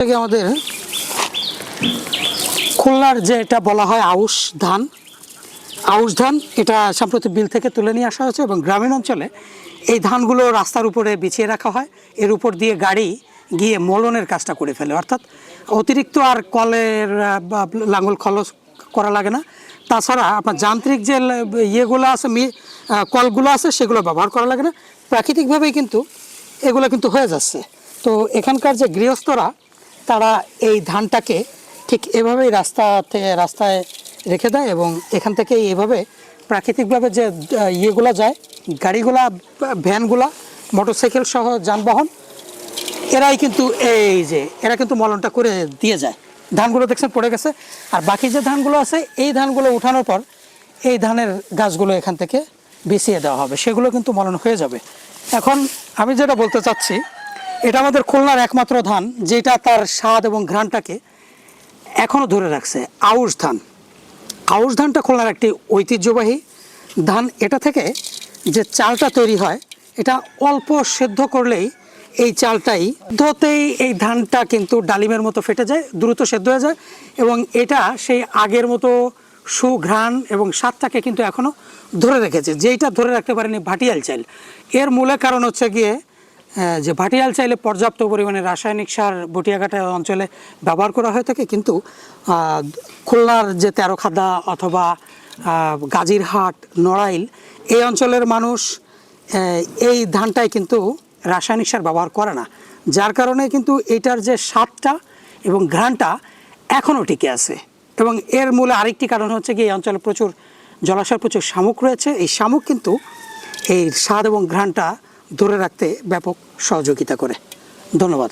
থেকে আমাদের খুলনার যে এটা বলা হয় আউশ ধান আউশ ধান এটা সম্প্রতি বিল থেকে তুলে নিয়ে আসা হয়েছে এবং গ্রামীণ অঞ্চলে এই ধানগুলো রাস্তার উপরে বিছিয়ে রাখা হয়। এর উপর দিয়ে গাড়ি গিয়ে মলনের কাজটা করে ফেলে। অর্থাৎ অতিরিক্ত আর কলের লাঙ্গল খলস করা লাগে না। তাছাড়া আপনার যান্ত্রিক যে ইয়েগুলো আছে কলগুলো আছে, সেগুলো ব্যবহার করা লাগে না। প্রাকৃতিকভাবেই কিন্তু এগুলো কিন্তু হয়ে যাচ্ছে। তো এখানকার যে গৃহস্থরা তারা এই ধানটাকে ঠিক এভাবেই রাস্তাতে, রাস্তায় রেখে দেয় এবং এখান থেকে এভাবে প্রাকৃতিকভাবে যে ইয়েগুলা যায়, গাড়িগুলা, ভ্যানগুলা, মোটরসাইকেল সহ যানবাহন, এরাই কিন্তু এই যে, এরা কিন্তু মলনটা করে দিয়ে যায়। ধানগুলো দেখছেন পড়ে গেছে। আর বাকি যে ধানগুলো আছে, এই ধানগুলো উঠানোর পর এই ধানের গাছগুলো এখান থেকে বিছিয়ে দেওয়া হবে। সেগুলো কিন্তু মলন হয়ে যাবে। এখন আমি যেটা বলতে চাচ্ছি এটা আমাদের খুলনার একমাত্র ধান, যেটা তার স্বাদ এবং ঘ্রাণটাকে এখনও ধরে রাখছে। আউশ ধান। আউশ ধানটা খুলনার একটি ঐতিহ্যবাহী ধান। এটা থেকে যে চালটা তৈরি হয়, এটা অল্প সেদ্ধ করলেই এই চালটাই ধতেই এই ধানটা কিন্তু ডালিমের মতো ফেটে যায়, দ্রুত সেদ্ধ হয়ে যায় এবং এটা সেই আগের মতো সুঘ্রাণ এবং স্বাদটাকে কিন্তু এখনও ধরে রেখেছে। যেইটা ধরে রাখতে পারেনি ভাটিয়াল চাল। এর মূলে কারণ হচ্ছে গিয়ে যে ভাটিয়াল চাইলে পর্যাপ্ত পরিমাণে রাসায়নিক সার বটিয়াঘাটা অঞ্চলে ব্যবহার করা হয়ে থাকে, কিন্তু খুলনার যে তেরোখাদা অথবা গাজীরহাট, নড়াইল, এই অঞ্চলের মানুষ এই ধানটাই কিন্তু রাসায়নিক সার ব্যবহার করে না। যার কারণে কিন্তু এটার যে স্বাদটা এবং ঘ্রাণটা এখনও টিকে আছে। এবং এর মূলে আরেকটি কারণ হচ্ছে কি এই অঞ্চলে প্রচুর জলাশয় প্রচুর শামুক রয়েছে। এই শামুক কিন্তু এই স্বাদ এবং ঘ্রাণটা ধরে রাখতে ব্যাপক সহযোগিতা করে। ধন্যবাদ।